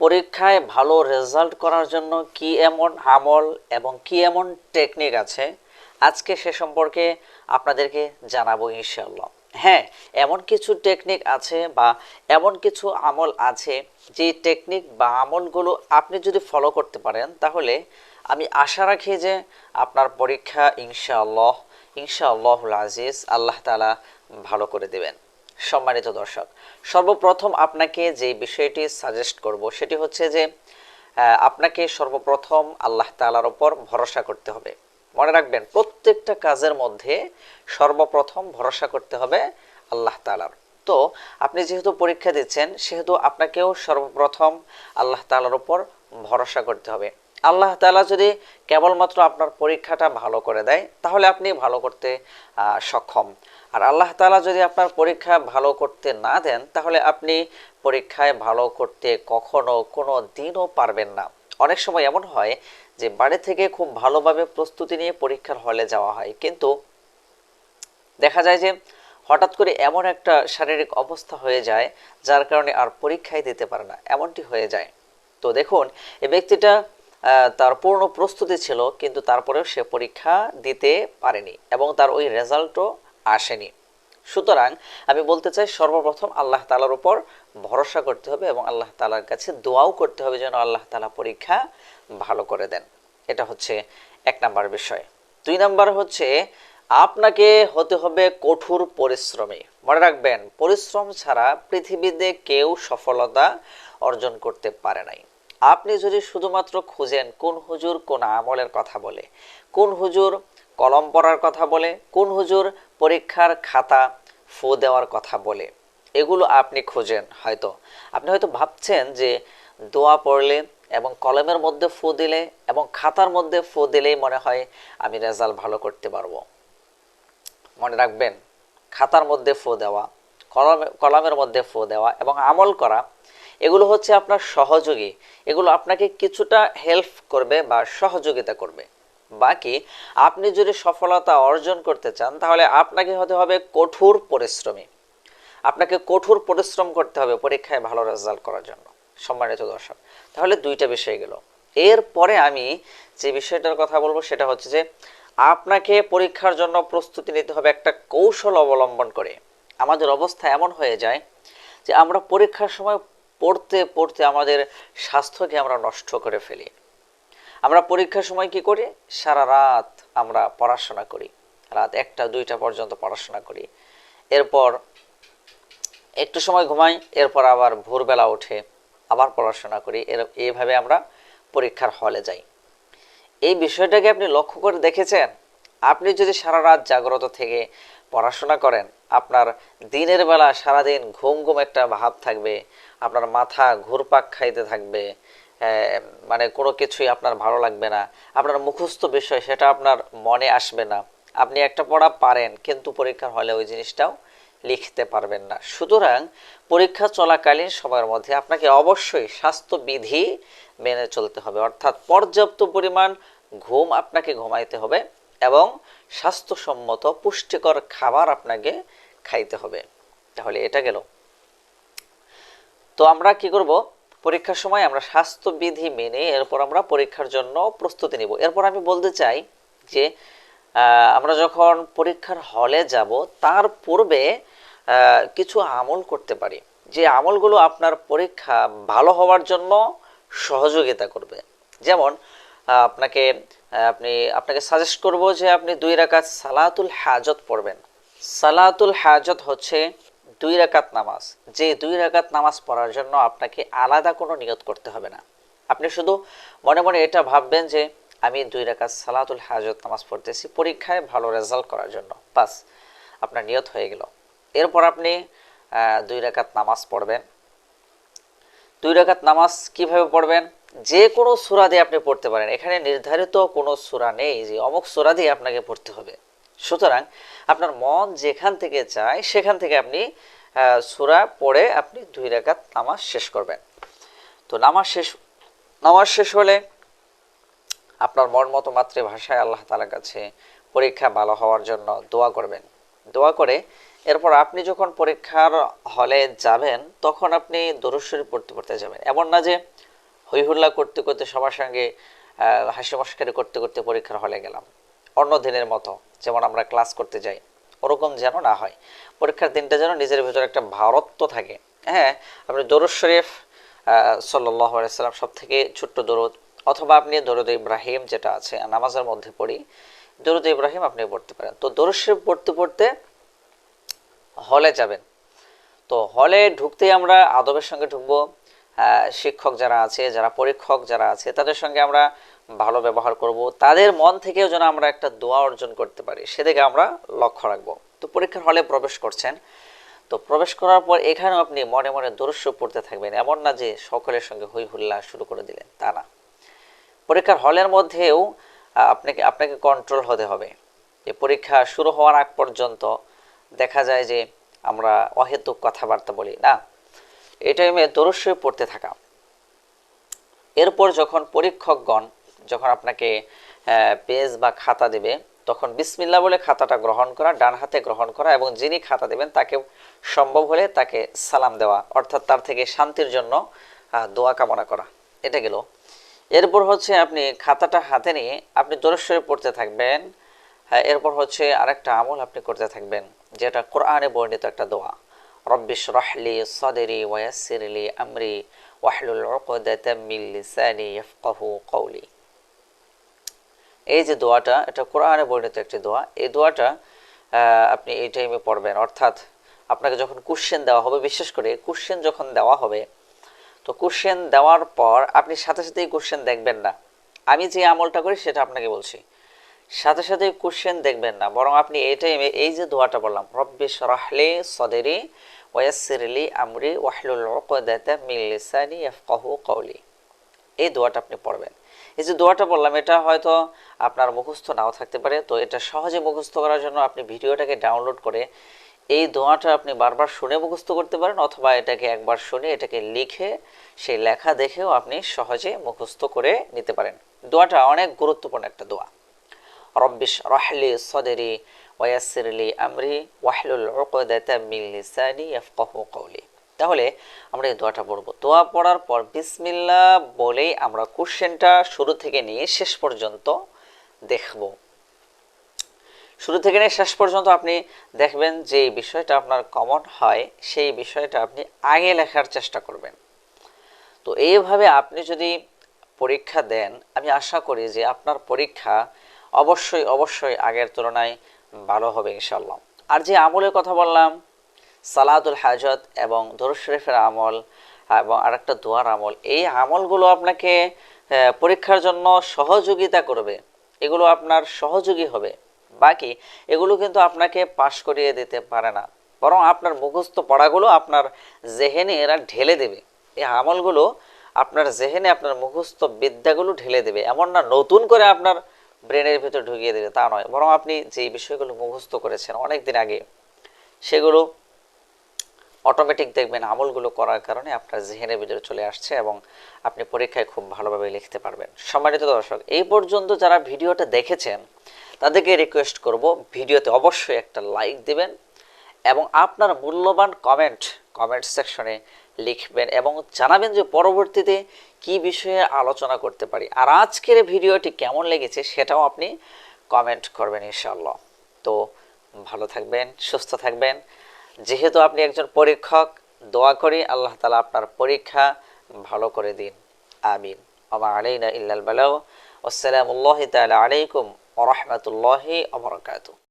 পরীক্ষায় ভালো রেজাল্ট করার জন্য কি এমন আমল এবং কি এমন টেকনিক আছে? আজকে সে সম্পর্কে আপনাদেরকে জানাব ইনশাআল্লাহ। হ্যাঁ এমন কিছু টেকনিক আছে বা এমন কিছু আমল আছে যে টেকনিক বা আমলগুলো আপনি যদি ফলো করতে পারেন, তাহলে আমি আশা রাখি যে আপনার পরীক্ষা ইনশাআল্লাহ ইনশাআল্লাহ আজিজ, আল্লাহ তালা ভালো করে দেবেন। সম্মানিত দর্শক, সর্বপ্রথম আপনাকে যে বিষয়টি সাজেস্ট করব সেটি হচ্ছে যে আপনাকে সর্বপ্রথম আল্লাহ তালার ওপর ভরসা করতে হবে। মনে রাখবেন, প্রত্যেকটা কাজের মধ্যে সর্বপ্রথম ভরসা করতে হবে আল্লাহ তালার তো, আপনি যেহেতু পরীক্ষা দিচ্ছেন, সেহেতু আপনাকেও সর্বপ্রথম আল্লাহ তালার উপর ভরসা করতে হবে। আল্লাহ তালা যদি কেবলমাত্র আপনার পরীক্ষাটা ভালো করে দেয়, তাহলে আপনি ভালো করতে সক্ষম। আর আল্লাহ তাআলা যদি আপনার পরীক্ষা ভালো করতে না দেন, তাহলে আপনি পরীক্ষায় ভালো করতে কখনো, কোনো দিনও পারবেন না। অনেক সময় এমন হয় যে, বাড়ি থেকে খুব ভালোভাবে প্রস্তুতি নিয়ে পরীক্ষার হলে যাওয়া হয়। কিন্তু দেখা যায় যে, হঠাৎ করে এমন একটা শারীরিক অবস্থা হয়ে যায়, যার কারণে আর পরীক্ষায় দিতে পারে না। এমনটি হয়ে যায়। তো দেখুন এই ব্যক্তিটা তার পূর্ণ প্রস্তুতি ছিল, কিন্তু তারপরেও সে পরীক্ষা দিতে পারেনি এবং তার ওই রেজাল্টও আসেনি। সুতরাং আমি বলতে চাই, সর্বপ্রথম আল্লাহ তালার উপর ভরসা করতে হবে এবং আল্লাহ তালার কাছে দোয়াও করতে হবে যেন আল্লাহ তালা পরীক্ষা ভালো করে দেন। এটা হচ্ছে এক নাম্বার বিষয়। দুই নাম্বার হচ্ছে, আপনাকে হতে হবে কঠোর পরিশ্রমী। মনে রাখবেন, পরিশ্রম ছাড়া পৃথিবীতে কেউ সফলতা অর্জন করতে পারে নাই। আপনি যদি শুধুমাত্র খুঁজেন কোন হুজুর কোন আমলের কথা বলে, কোন হুজুর কলম পড়ার কথা বলে, কোন হুজুর পরীক্ষার খাতা ফু দেওয়ার কথা বলে, এগুলো আপনি খুঁজেন হয়তো। আপনি হয়তো ভাবছেন যে দোয়া পড়লে এবং কলমের মধ্যে ফু দিলে এবং খাতার মধ্যে ফু দিলেই মনে হয় আমি রেজাল্ট ভালো করতে পারব। মনে রাখবেন, খাতার মধ্যে ফু দেওয়া, কলমে কলমের মধ্যে ফু দেওয়া এবং আমল করা এগুলো হচ্ছে আপনার সহযোগী। এগুলো আপনাকে কিছুটা হেল্প করবে বা সহযোগিতা করবে। বাকি, আপনি যদি সফলতা অর্জন করতে চান, তাহলে আপনাকে হতে হবে কঠোর পরিশ্রমী। আপনাকে কঠোর পরিশ্রম করতে হবে পরীক্ষায় ভালো রেজাল্ট করার জন্য, সম্মানিত দর্শক। তাহলে দুইটা বিষয় গেল। এরপরে আমি যে বিষয়টার কথা বলব, সেটা হচ্ছে যে আপনাকে পরীক্ষার জন্য প্রস্তুতি নিতে হবে একটা কৌশল অবলম্বন করে। আমাদের অবস্থা এমন হয়ে যায় যে আমরা পরীক্ষার সময় পড়তে পড়তে আমাদের স্বাস্থ্যকে আমরা নষ্ট করে ফেলি। আমরা পরীক্ষার সময় কি করি? সারা রাত আমরা পড়াশোনা করি। রাত একটা, দুইটা পর্যন্ত পড়াশোনা করি। এরপর একটু সময় ঘুমাই, এরপর আবার ভোরবেলা উঠে আবার পড়াশোনা করি। এর, এইভাবে আমরা পরীক্ষার হলে যাই। এই বিষয়টাকে আপনি লক্ষ্য করে দেখেছেন? আপনি যদি সারা রাত জাগ্রত থেকে পড়াশোনা করেন, আপনার দিনের বেলা সারাদিন ঘুম ঘুম একটা ভাব থাকবে। আপনার মাথা ঘুরপাক খাইতে থাকবে মানে কোনো কিছুই আপনার ভালো লাগবে না। আপনার মুখস্থ বিষয়, সেটা আপনার মনে আসবে না। আপনি একটা পড়া পারেন, কিন্তু পরীক্ষার হলে ওই জিনিসটাও লিখতে পারবেন না। সুতরাং পরীক্ষা চলাকালীন সময়ের মধ্যে আপনাকে অবশ্যই স্বাস্থ্যবিধি মেনে চলতে হবে। অর্থাৎ পর্যাপ্ত পরিমাণ ঘুম আপনাকে ঘুমাইতে হবে এবং স্বাস্থ্যসম্মত পুষ্টিকর খাবার আপনাকে খাইতে হবে। তাহলে এটা গেল। তো আমরা কি করব? পরীক্ষার সময় আমরা স্বাস্থ্যবিধি মেনে এরপর আমরা পরীক্ষার জন্য প্রস্তুতি নিব। এরপর আমি বলতে চাই যে আমরা যখন পরীক্ষার হলে যাব, তার পূর্বে কিছু আমল করতে পারি। যে আমলগুলো আপনার পরীক্ষা ভালো হওয়ার জন্য সহযোগিতা করবে। যেমন আপনাকে আপনি, আপনাকে সাজেস্ট করব যে আপনি দুই রাকাত সালাতুল হাজত পড়বেন। সালাতুল হাজত হচ্ছে দুই রাকাত নামাজ। যে দুই রাকাত নামাজ পড়ার জন্য আপনাকে আলাদা কোনো নিয়ত করতে হবে না। আপনি শুধু মনে মনে এটা ভাববেন যে, আমি দুই রাকাত সালাতুল হাজত নামাজ পড়তেছি পরীক্ষায় ভালো রেজাল্ট করার জন্য। বাস, আপনার নিয়ত হয়ে গেল। এরপর আপনি দুই রাকাত নামাজ পড়বেন। দুই রাকাত নামাজ কীভাবে পড়বেন? যে কোনো সূরা দিয়ে আপনি পড়তে পারেন। এখানে নির্ধারিত কোনো সূরা নেই যে, অমুক সূরা দিয়ে আপনাকে পড়তে হবে। সুতরাং আপনার মন যেখান থেকে চায়, সেখান থেকে আপনি সুরা পড়ে আপনি দুই রাকাত নামাজ শেষ করবেন। তো নামাজ শেষ নামাজ শেষ হলে আপনার মন মতো মাতৃভাষায় আল্লাহ তালার কাছে পরীক্ষা ভালো হওয়ার জন্য দোয়া করবেন। দোয়া করে এরপর আপনি যখন পরীক্ষার হলে যাবেন, তখন আপনি দরুশ্বরী পড়তে পড়তে যাবেন। এমন না যে হই হুল্লা করতে করতে সবার সঙ্গে হাসি মস্কারি করতে করতে পরীক্ষার হলে গেলাম। অন্য দিনের মতো, যেমন আমরা ক্লাস করতে যাই, ওরকম যেন না হয়। পরীক্ষার দিনটা যেন নিজের ভিতরে একটা ভারত্ব থাকে। হ্যাঁ আপনি দরুদ শরীফ সাল্লাহ সাল্লাম সব থেকে ছোট্ট দরুদ, অথবা আপনি দরুদ ইব্রাহিম যেটা আছে, নামাজের মধ্যে পড়ি, দরুদ ইব্রাহিম আপনি পড়তে পারেন। তো দরুদ শরীফ পড়তে পড়তে হলে যাবেন। তো হলে ঢুকতেই আমরা আদবের সঙ্গে ঢুকবো। শিক্ষক যারা আছে, যারা পরীক্ষক যারা আছে, তাদের সঙ্গে আমরা ভালো ব্যবহার করব। তাদের মন থেকেও যেন আমরা একটা দোয়া অর্জন করতে পারি, সেদিকে আমরা লক্ষ্য রাখব। তো পরীক্ষার হলে প্রবেশ করছেন। তো প্রবেশ করার পর এখানেও আপনি মনে মনে দরস্য পড়তে থাকবেন, এমন না যে সকলের সঙ্গে হই হুল্লা শুরু করে দিলেন, তা না। পরীক্ষার হলের মধ্যেও আপনাকে আপনাকে কন্ট্রোল হতে হবে। যে পরীক্ষা শুরু হওয়ার আগ পর্যন্ত দেখা যায় যে আমরা অহেতুক কথাবার্তা বলি, না? এই টাইমে দরস্য পড়তে থাকা। এরপর যখন পরীক্ষকগণ যখন আপনাকে পেজ বা খাতা দেবে, তখন বিসমিল্লা বলে খাতাটা গ্রহণ করা, ডান হাতে গ্রহণ করা এবং যিনি খাতা দেবেন তাকে সম্ভব হলে তাকে সালাম দেওয়া, অর্থাৎ তার থেকে শান্তির জন্য দোয়া কামনা করা। এটা গেল। এরপর হচ্ছে আপনি খাতাটা হাতে নিয়ে আপনি দরস্বরে পড়তে থাকবেন। হ্যাঁ এরপর হচ্ছে আরেকটা আমল আপনি করতে থাকবেন, যেটা কোরআনে বর্ণিত একটা দোয়া। রব্বিশ রহলি সদেরি ওয়াসিরলি আমরি ওয়াহলুল উকদাতাম মিন লিসানি কওলি। এই যে দোয়াটা, এটা কোরআনে বর্ণিত একটি দোয়া, এই দোয়াটা আপনি এই টাইমে পড়বেন। অর্থাৎ আপনাকে যখন কোশ্চেন দেওয়া হবে, বিশেষ করে কোশ্চেন যখন দেওয়া হবে, তো কোশ্চেন দেওয়ার পর আপনি সাথে সাথেই কোশ্চেন দেখবেন না। আমি যে আমলটা করি, সেটা আপনাকে বলছি। সাথে সাথে কোশ্চেন দেখবেন না। বরং আপনি এই টাইমে এই যে দোয়াটা বললাম, রব্বি সরাহলে সদেরি ওয়াসিরলি আমরি ওয়াহলুল উকদাতা মিন লিসানি ইয়াফকাহু কওলি। এই দোয়াটা আপনি পড়বেন। এই যে দোয়াটা বললাম, এটা হয়তো আপনার মুখস্থ নাও থাকতে পারে। তো এটা সহজে মুখস্থ করার জন্য আপনি ভিডিওটাকে ডাউনলোড করে এই দোয়াটা আপনি বারবার শুনে মুখস্থ করতে পারেন, অথবা এটাকে একবার শুনে এটাকে লিখে সেই লেখা দেখেও আপনি সহজে মুখস্থ করে নিতে পারেন। দোয়াটা অনেক গুরুত্বপূর্ণ একটা দোয়া। রব্বিশ রহলি সদেরি ওয়াসিরলি আমরি ওয়াহলুল উকদাতা মিন লিসানি ইয়াফকাহু কওলি। তাহলে আমরা এই দোয়াটা পড়ব। দোয়া পড়ার পর বিসমিল্লাহ বলেই আমরা কোশ্চেনটা শুরু থেকে নিয়ে শেষ পর্যন্ত দেখব। শুরু থেকে নিয়ে শেষ পর্যন্ত আপনি দেখবেন যে বিষয়টা আপনার কমন হয়, সেই বিষয়টা আপনি আগে লেখার চেষ্টা করবেন। তো এইভাবে আপনি যদি পরীক্ষা দেন, আমি আশা করি যে আপনার পরীক্ষা অবশ্যই অবশ্যই আগের তুলনায় ভালো হবে ইনশাল্লাহ আর যে আমলের কথা বললাম সালাদুল হাজত এবং দরুদ শরীফের আমল এবং আরেকটা দোয়ার আমল, এই আমলগুলো আপনাকে পরীক্ষার জন্য সহযোগিতা করবে। এগুলো আপনার সহযোগী হবে। বাকি এগুলো কিন্তু আপনাকে পাশ করিয়ে দিতে পারে না। বরং আপনার মুখস্থ পড়াগুলো আপনার জেহেনে এরা ঢেলে দেবে। এই আমলগুলো আপনার জেহেনে আপনার মুখস্থ বিদ্যাগুলো ঢেলে দেবে। এমন না নতুন করে আপনার ব্রেনের ভিতর ঢুকিয়ে দেবে, তা নয়। বরং আপনি যে বিষয়গুলো মুখস্থ করেছেন অনেক দিন আগে, সেগুলো অটোমেটিক দেখবেন আমলগুলো করার কারণে আপনার জেহেনের ভিতরে চলে আসছে এবং আপনি পরীক্ষায় খুব ভালোভাবে লিখতে পারবেন। সম্মানিত দর্শক, এই পর্যন্ত যারা ভিডিওটা দেখেছেন, তাদেরকে রিকোয়েস্ট করব ভিডিওতে অবশ্যই একটা লাইক দেবেন এবং আপনার মূল্যবান কমেন্ট কমেন্ট সেকশনে লিখবেন এবং জানাবেন যে পরবর্তীতে কি বিষয়ে আলোচনা করতে পারি। আর আজকের ভিডিওটি কেমন লেগেছে সেটাও আপনি কমেন্ট করবেন ইনশাল্লাহ তো ভালো থাকবেন, সুস্থ থাকবেন। যেহেতু আপনি একজন পরীক্ষক, দোয়া করি আল্লাহ তালা আপনার পরীক্ষা ভালো করে দিন। আমিন। আমা আলাইনা ইল্লাল বালাও আসসালামুল্লাহ তালা আলাইকুম ওয়া অবরকাত